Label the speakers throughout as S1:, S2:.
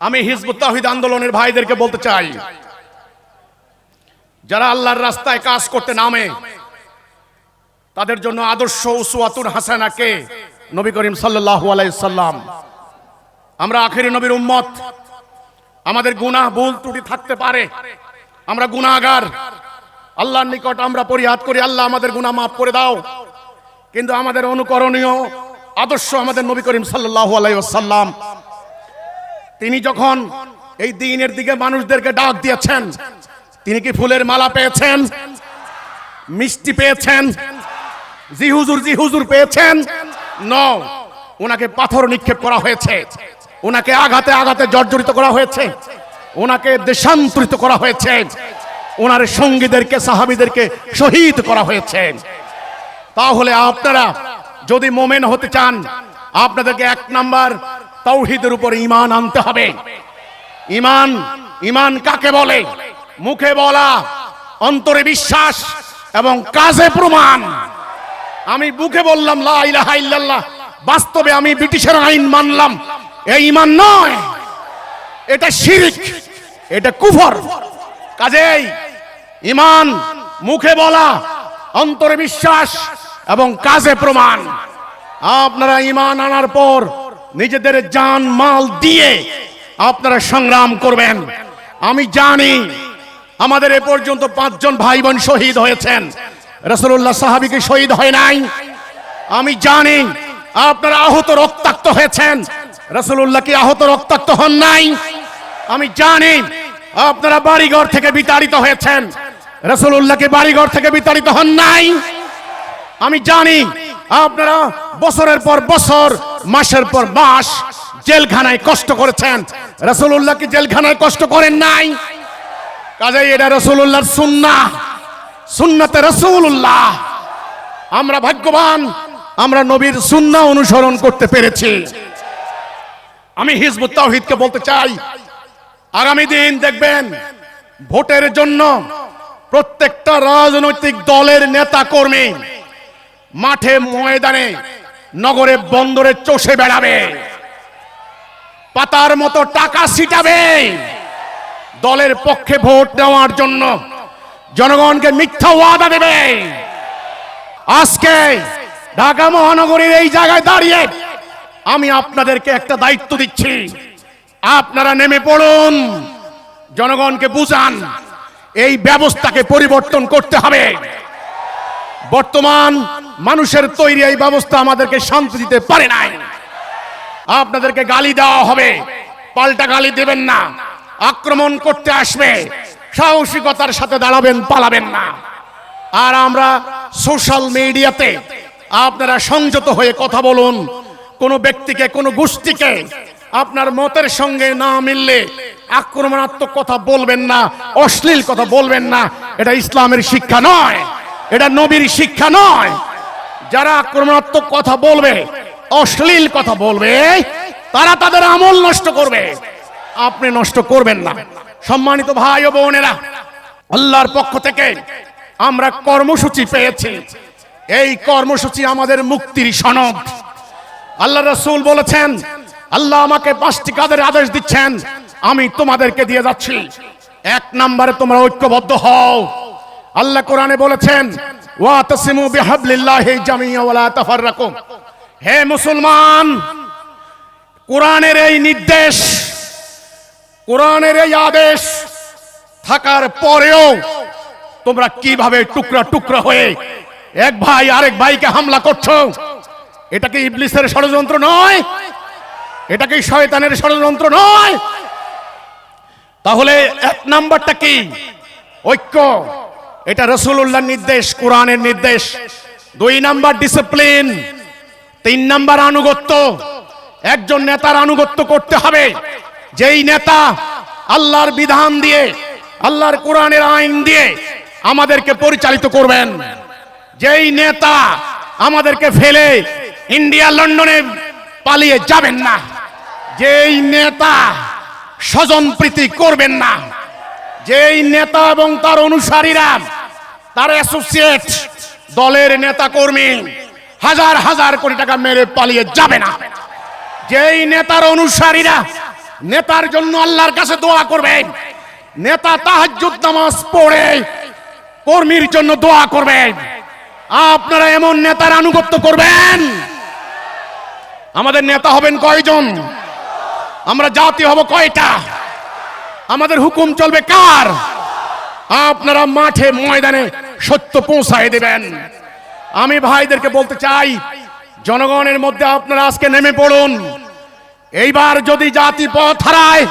S1: আমি হিজবুত তাহিদ আন্দোলনের ভাইদেরকে বলতে চাই, যারা আল্লাহর রাস্তায় কাজ করতে নামে, তাদের জন্য আদর্শ উসুয়াতুর হাসানাকে নবী করিম সাল্লাল্লাহু আলাইসাল্লাম আমরা আখেরি নবীর উম্মত। আমাদের গুনাহ ভুল ত্রুটি থাকতে পারে। আমরা গুনাহগার। আল্লাহর নিকট আমরা পরিহাত করি। আল্লাহ আমাদের গুনাহ মাফ করে দাও। কিন্তু আমাদের অনুকরণীয় আদর্শ আমাদের নবী করিম সাল্লাল্লাহু আলাইহি ওয়াসাল্লাম তিনি যখন এই দিনের দিকে মানুষদেরকে ডাক দিয়েছেন, তিনি কি ফুলের মালা পেয়েছেন? মিষ্টি পেয়েছেন? জি হুজুর জি হুজুর পেয়েছেন? ন ওনাকে পাথর নিক্ষেপ করা হয়েছে। ওনাকে আঘাতে আঘাতে জর্জরিত করা হয়েছে। ওনাকে দেশান্তরিত করা হয়েছে। ওনার সঙ্গীদেরকে, সাহাবিদেরকে শহীদ করা হয়েছে। তাহলে আপনারা যদি মোমেন হতে চান, আপনাদেরকে এক নাম্বার তৌহিদের উপর ইমান আনতে হবে। ইমান ইমান কাকে বলে? মুখে বলা, অন্তরে বিশ্বাস এবং কাজে প্রমাণ। আমি বুকে বললাম, লা ইলাহা ইল্লাল্লাহ। বাস্তবে আমি ব্রিটিশের আইন মানলাম। এই ইমান নয়। এটা শিরিক, এটা কুফর। কাজেই ইমান মুখে বলা, অন্তরে বিশ্বাস এবং কাজে প্রমাণ। আপনারা ইমান আনার পর নিজেদের জান, মাল দিয়ে আপনারা সংগ্রাম করবেন। আমি জানি আমাদের এ পর্যন্ত পাঁচজন ভাই বোন শহীদ হয়েছেন। রসুল্লাহ সাহাবিকে শহীদ হয় নাই? আমি জানি আপনারা আহত, রক্তাক্ত হয়েছেন। রসুল্লাহ কি আহত, রক্তাক্ত হন নাই? আমি জানি আপনারা বাড়িঘর থেকে বিতাড়িত হয়েছেন। রসুল্লাহকে বাড়িঘর থেকে বিতাড়িত হন নাই? আমি জানি আপনারা বছরের পর বছর মাসের পর মাস জেলখানায় কষ্ট করেছেন। রসুল্লাহ কি জেলখানায় কষ্ট করেন নাই। কাজেই এটা রসুল্লাহর সুন্না। সুন্নাতে রসুল্লাহ আমরা ভাগ্যবান, আমরা নবীর সুন্না অনুসরণ করতে পেরেছি। আমি হিজবুত তাওহিদকে বলতে চাই, আগামী দিন দেখবেন, ভোটের জন্য প্রত্যেকটা রাজনৈতিক দলের নেতা কর্মী মাঠে ময়দানে নগরে বন্দরে চষে বেড়াবে। পাতার মতো টাকা ছিটাবে। দলের পক্ষে ভোট নেওয়ার জন্য জনগণকে মিথ্যা ওয়াদা দেবে। আজকে ঢাকা মহানগরীর এই জায়গায় দাঁড়িয়ে আমি আপনাদেরকে একটা দায়িত্ব দিচ্ছি। আপনারা নেমে পড়ুন, জনগণকে বুঝান, এই ব্যবস্থাকে পরিবর্তন করতে হবে। বর্তমান মানুষের তৈরি এই ব্যবস্থা আমাদেরকে শান্তি দিতে পারে নাই। আপনাদেরকে গালি দেওয়া হবে। পাল্টা গালি দেবেন না। আক্রমণ করতে আসবে। সাহসিকতার সাথে দাঁড়াবেন, পালাবেন না। আর আমরা সোশ্যাল মিডিয়াতে আপনারা সংযত হয়ে কথা বলুন। কোন ব্যক্তিকে, কোন গোষ্ঠীকে আপনার মতের সঙ্গে না মিললে আক্রমণাত্মক কথা বলবেন না, অশ্লীল কথা বলবেন না। এটা ইসলামের শিক্ষা নয়। এটা নবীর শিক্ষা নয়। যারা আক্রমণাত্মক কথা বলবে, অশ্লীল কথা বলবে, তারা তাদের আমল নষ্ট করবে। আপনি নষ্ট করবেন না। সম্মানিত ভাই ও বোনেরা, আল্লাহর পক্ষ থেকে আমরা কর্মসূচি পেয়েছি। এই কর্মসূচি আমাদের মুক্তির সনদ। আল্লাহ রসুল বলেছেন, আল্লাহ আমাকে পাঁচটি কাজের আদেশ দিচ্ছেন, আমি তোমাদেরকে দিয়ে যাচ্ছি। এক নম্বরে তোমরা ঐক্যবদ্ধ হও। আল্লাহ কোরআনে বলেছেন ওয়াতাসিমু বিহাবলিল্লাহি জামিয়া ওয়ালা তাফাররাকু হে মুসলমান, কোরআনের এই নির্দেশ, কোরআনের এই আদেশ থাকার পরেও তোমরা কীভাবে টুকরা টুকরা হয়ে এক ভাই আরেক ভাইকে হামলা করছ? এটা কি ইবলিসের ষড়যন্ত্র নয়? এটা কি শয়তানের ষড়যন্ত্র নয়? তাহলে এক নাম্বারটা কি? ঐক্য। এটা রসুল্লাহ নির্দেশ, কোরআনের নির্দেশ। দুই নাম্বার ডিসিপ্লিন তিন নাম্বার আনুগত্য। একজন নেতার আনুগত্য করতে হবে। যেই নেতা আল্লাহর বিধান দিয়ে, আল্লাহর কোরআনের আইন দিয়ে আমাদেরকে পরিচালিত করবেন। যেই নেতা আমাদেরকে ফেলে ইন্ডিয়া, লন্ডনে পালিয়ে যাবেন না। যেই নেতা স্বজন প্রীতি করবেন না। যেই নেতা এবং তার অনুসারীরা তার অ্যাসোসিয়েট দলের নেতা কর্মী হাজার হাজার কোটি টাকা মেরে পালিয়ে যাবে না। যেই নেতার অনুসারীরা নেতার জন্য আল্লাহর কাছে দোয়া করবেন নেতা তাহাজ্জুদ নামাজ পড়ে কর্মীর জন্য দোয়া করবেন আপনারা এমন নেতার আনুগত্য করবেন? আমাদের নেতা হবেন কয়জন? আমরা জাতি হব কয়টা? আমাদের হুকুম চলবে কার? আপনারা মাঠে ময়দানে সত্য পৌঁছায় দেবেন। আমি ভাইদেরকে বলতে চাই, জনগণের মধ্যে আপনারা আজকে নেমে পড়ুন। এইবার যদি জাতি পথ হারায়,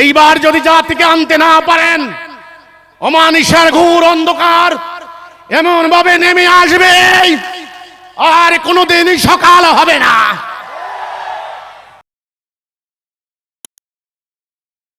S1: এইবার যদি জাতিকে আনতে না পারেন, অমানিসার ঘুর অন্ধকার এমন ভাবে নেমে আসবে, আর কোনোদিনই সকাল হবে না।